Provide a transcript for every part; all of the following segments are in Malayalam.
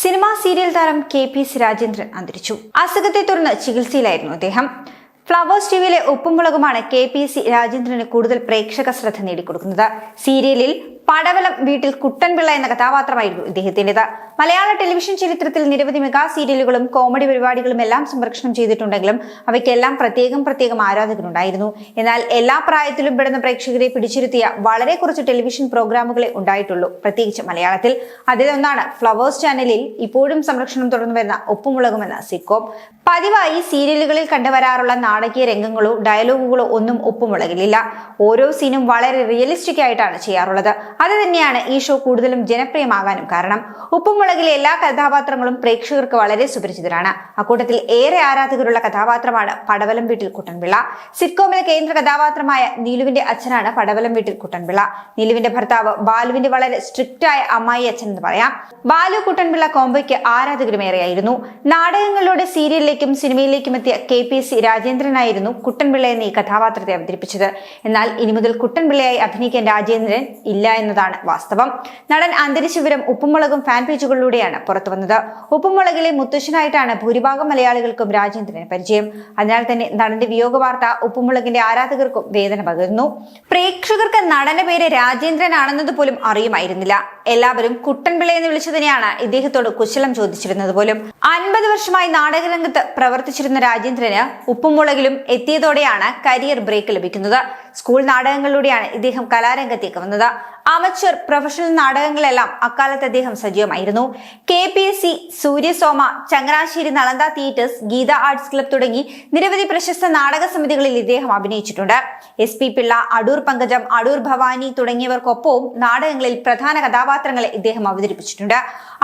സിനിമാ സീരിയൽ താരം കെ പി സിരാജേന്ദ്രൻ രാജേന്ദ്രൻ അന്തരിച്ചു. അസുഖത്തെ തുടർന്ന് ചികിത്സയിലായിരുന്നു അദ്ദേഹം. ഫ്ലവേഴ്സ് ടിവിയിലെ ഉപ്പുമുളകുമാണ് കെ പി സി രാജേന്ദ്രന് കൂടുതൽ പ്രേക്ഷക ശ്രദ്ധ നേടിക്കൊടുക്കുന്നത്. സീരിയലിൽ പടവലം വീട്ടിൽ കുട്ടൻപിള്ള എന്ന കഥാപാത്രമായിരുന്നു ഇദ്ദേഹത്തിന്റെത്. മലയാള ടെലിവിഷൻ ചരിത്രത്തിൽ നിരവധി മെഗാ സീരിയലുകളും കോമഡി പരിപാടികളും എല്ലാം സംരക്ഷണം ചെയ്തിട്ടുണ്ടെങ്കിലും അവയ്ക്കെല്ലാം പ്രത്യേകം പ്രത്യേകം ആരാധകരുണ്ടായിരുന്നു. എന്നാൽ എല്ലാ പ്രായത്തിലും പെടുന്ന പ്രേക്ഷകരെ പിടിച്ചിരുത്തിയ വളരെ കുറച്ച് ടെലിവിഷൻ പ്രോഗ്രാമുകളെ ഉണ്ടായിട്ടുള്ളൂ പ്രത്യേകിച്ച് മലയാളത്തിൽ. അതിലൊന്നാണ് ഫ്ലവേഴ്സ് ചാനലിൽ ഇപ്പോഴും സംരക്ഷണം തുടർന്നു വരുന്ന ഒപ്പുമുളകും എന്ന സിക്കോം പതിവായി സീരിയലുകളിൽ കണ്ടുവരാറുള്ള നാടകീയ രംഗങ്ങളോ ഡയലോഗുകളോ ഒന്നും ഒപ്പുമുളകിലില്ല. ഓരോ സീനും വളരെ റിയലിസ്റ്റിക് ആയിട്ടാണ് ചെയ്യാറുള്ളത്. അത് തന്നെയാണ് ഈ ഷോ കൂടുതലും ജനപ്രിയമാകാനും കാരണം. ഉപ്പുമുളകിലെ എല്ലാ കഥാപാത്രങ്ങളും പ്രേക്ഷകർക്ക് വളരെ സുപരിചിതരാണ്. അക്കൂട്ടത്തിൽ ഏറെ ആരാധകരുള്ള കഥാപാത്രമാണ് പടവലം വീട്ടിൽ കുട്ടൻപിള്ള. സിറ്റ്കോമിലെ കേന്ദ്ര കഥാപാത്രമായ നീലുവിന്റെ അച്ഛനാണ് പടവലം വീട്ടിൽ കുട്ടൻപിള്ള. നീലുവിന്റെ ഭർത്താവ് ബാലുവിന്റെ വളരെ സ്ട്രിക്റ്റ് ആയ അമ്മായി അച്ഛൻ എന്ന് പറയാം. ബാലു കുട്ടൻപിള്ള കോംബോയ്ക്ക് ആരാധകരുമേറെയായിരുന്നു നാടകങ്ങളിലൂടെ സീരിയലിലേക്കും സിനിമയിലേക്കും എത്തിയ കെ പി സി രാജേന്ദ്രനായിരുന്നു കുട്ടൻപിള്ള എന്ന ഈ കഥാപാത്രത്തെ അവതരിപ്പിച്ചത്. എന്നാൽ ഇനി മുതൽ കുട്ടൻപിള്ളയായി അഭിനയിക്കാൻ രാജേന്ദ്രൻ ഇല്ല എന്നതാണ് വാസ്തവം. നടൻ അന്തരിച്ച വിവരം ഉപ്പുമുളകും ഫാൻ പേജുകളിലൂടെയാണ് പുറത്തുവന്നത്. ഉപ്പുമുളകിലെ മുത്തശ്ശനായിട്ടാണ് ഭൂരിഭാഗം മലയാളികൾക്കും രാജേന്ദ്രന് പരിചയം. അതിനാൽ തന്നെ നടന്റെ വിയോഗ വാർത്ത ഉപ്പുമുളകിന്റെ ആരാധകർക്കും വേദന പകരുന്നു. പ്രേക്ഷകർക്ക് നടന്റെ പേര് രാജേന്ദ്രനാണെന്നത് പോലും അറിയുമായിരുന്നില്ല. എല്ലാവരും കുട്ടൻപിള്ള എന്ന് വിളിച്ചതിനെയാണ് ഇദ്ദേഹത്തോട് കുശലം ചോദിച്ചിരുന്നത് പോലും. അൻപത് വർഷമായി നാടകരംഗത്ത് പ്രവർത്തിച്ചിരുന്ന രാജേന്ദ്രന് ഉപ്പുമുളകിലും എത്തിയതോടെയാണ് കരിയർ ബ്രേക്ക് ലഭിക്കുന്നത്. സ്കൂൾ നാടകങ്ങളിലൂടെയാണ് ഇദ്ദേഹം കലാരംഗത്തേക്ക് വന്നത്. അമച്ചർ പ്രൊഫഷണൽ നാടകങ്ങളെല്ലാം അക്കാലത്ത് അദ്ദേഹം സജീവമായിരുന്നു. K P S C Suryasoma Changanassery Nalanda theatres Geetha arts club തുടങ്ങി നിരവധി പ്രശസ്ത നാടക സമിതികളിൽ ഇദ്ദേഹം അഭിനയിച്ചിട്ടുണ്ട്. എസ് പി പിള്ള അടൂർ പങ്കജം അടൂർ ഭവാനി തുടങ്ങിയവർക്കൊപ്പവും നാടകങ്ങളിൽ പ്രധാന കഥാപാത്രങ്ങളെ ഇദ്ദേഹം അവതരിപ്പിച്ചിട്ടുണ്ട്.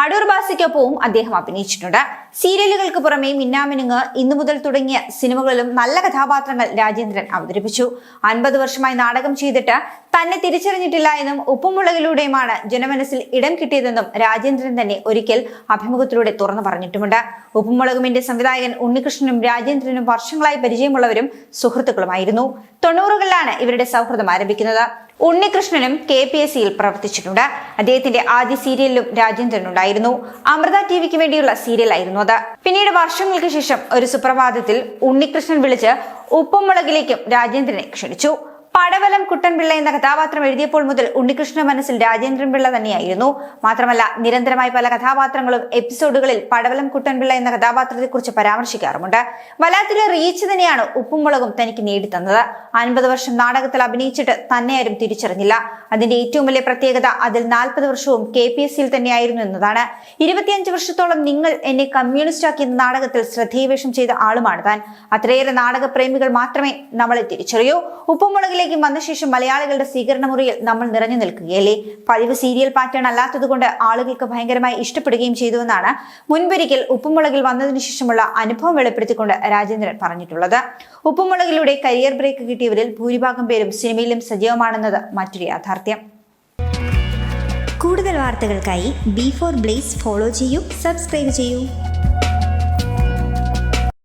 അടൂർ ബാസിക്കൊപ്പവും അദ്ദേഹം അഭിനയിച്ചിട്ടുണ്ട്. സീരിയലുകൾക്ക് പുറമെ മിന്നാമിനുങ്ങ് ഇന്നു മുതൽ തുടങ്ങിയ സിനിമകളിലും നല്ല കഥാപാത്രങ്ങൾ രാജേന്ദ്രൻ അവതരിപ്പിച്ചു. അൻപത് വർഷമായി നാടകം ചെയ്തിട്ട് തന്നെ തിരിച്ചറിഞ്ഞിട്ടില്ല എന്നും ഉപ്പുമുളകിലൂടെയുമാണ് ജനമനസ്സിൽ ഇടം കിട്ടിയതെന്നും രാജേന്ദ്രൻ തന്നെ ഒരിക്കൽ അഭിമുഖത്തിലൂടെ തുറന്നു പറഞ്ഞിട്ടുമുണ്ട്. ഉപ്പുമുളകുമിന്റെ സംവിധായകൻ ഉണ്ണികൃഷ്ണനും രാജേന്ദ്രനും വർഷങ്ങളായി പരിചയമുള്ളവരും സുഹൃത്തുക്കളുമായിരുന്നു. തൊണ്ണൂറുകളിലാണ് ഇവരുടെ സൗഹൃദം ആരംഭിക്കുന്നത്. ഉണ്ണികൃഷ്ണനും കെ പി എസ് സിയിൽ പ്രവർത്തിച്ചിട്ടുണ്ട്. അദ്ദേഹത്തിന്റെ ആദ്യ സീരിയലിലും രാജേന്ദ്രൻ ഉണ്ടായിരുന്നു. അമൃത ടി വിക്ക് വേണ്ടിയുള്ള സീരിയലായിരുന്നു അത്. പിന്നീട് വർഷങ്ങൾക്ക് ശേഷം ഒരു സുപ്രഭാതത്തിൽ ഉണ്ണികൃഷ്ണൻ വിളിച്ച് ഉപ്പുമുളകിലേക്കും രാജേന്ദ്രനെ ക്ഷണിച്ചു. പടവലം കുട്ടൻപിള്ള എന്ന കഥാപാത്രം എഴുതിയപ്പോൾ മുതൽ ഉണ്ണികൃഷ്ണ മനസ്സിൽ രാജേന്ദ്രൻ പിള്ള തന്നെയായിരുന്നു. മാത്രമല്ല നിരന്തരമായി പല കഥാപാത്രങ്ങളും എപ്പിസോഡുകളിൽ പടവലം കുട്ടൻപിള്ള എന്ന കഥാപാത്രത്തെക്കുറിച്ച് പരാമർശിക്കാറുമുണ്ട്. വല്ലാത്തൊരു റീച്ച് തന്നെയാണ് ഉപ്പുമുളകും തനിക്ക് നേടിത്തന്നത്. അൻപത് വർഷം നാടകത്തിൽ അഭിനയിച്ചിട്ട് തന്നെ ആരും തിരിച്ചറിഞ്ഞില്ല. അതിന്റെ ഏറ്റവും വലിയ പ്രത്യേകത അതിൽ നാൽപ്പത് വർഷവും കെ പി എസ് സിയിൽ തന്നെയായിരുന്നു എന്നതാണ്. ഇരുപത്തിയഞ്ച് വർഷത്തോളം നിങ്ങൾ എന്നെ കമ്മ്യൂണിസ്റ്റ് ആക്കി നാടകത്തിൽ ശ്രദ്ധേയവേഷം ചെയ്ത ആളുമാണ് താൻ. അത്രയേറെ നാടക പ്രേമികൾ മാത്രമേ നമ്മളെ തിരിച്ചറിയൂ. ഉപ്പുമുളകിലേക്ക് വന്ന ശേഷം മലയാളികളുടെ സ്വീകരണ മുറിയിൽ നമ്മൾ നിറഞ്ഞു നിൽക്കുകയല്ലേ? പതിവ് സീരിയൽ പാറ്റേൺ അല്ലാത്തതുകൊണ്ട് ആളുകൾക്ക് ഭയങ്കരമായി ഇഷ്ടപ്പെടുകയും ചെയ്തുവെന്നാണ് മുൻപൊരിക്കൽ ഉപ്പുമുളകിൽ വന്നതിനു ശേഷമുള്ള അനുഭവം വെളിപ്പെടുത്തിക്കൊണ്ട് രാജേന്ദ്രൻ പറഞ്ഞിട്ടുള്ളത്. ഉപ്പുമുളകിലൂടെ കരിയർ ബ്രേക്ക് കിട്ടിയവരിൽ ഭൂരിഭാഗം പേരും സിനിമയിലും സജീവമാണെന്നത് മറ്റൊരു യാഥാർത്ഥ്യം. കൂടുതൽ വാർത്തകൾക്കായി ബി ഫോർ ബ്ലേസ് ഫോളോ ചെയ്യൂ സബ്സ്ക്രൈബ് ചെയ്യൂ.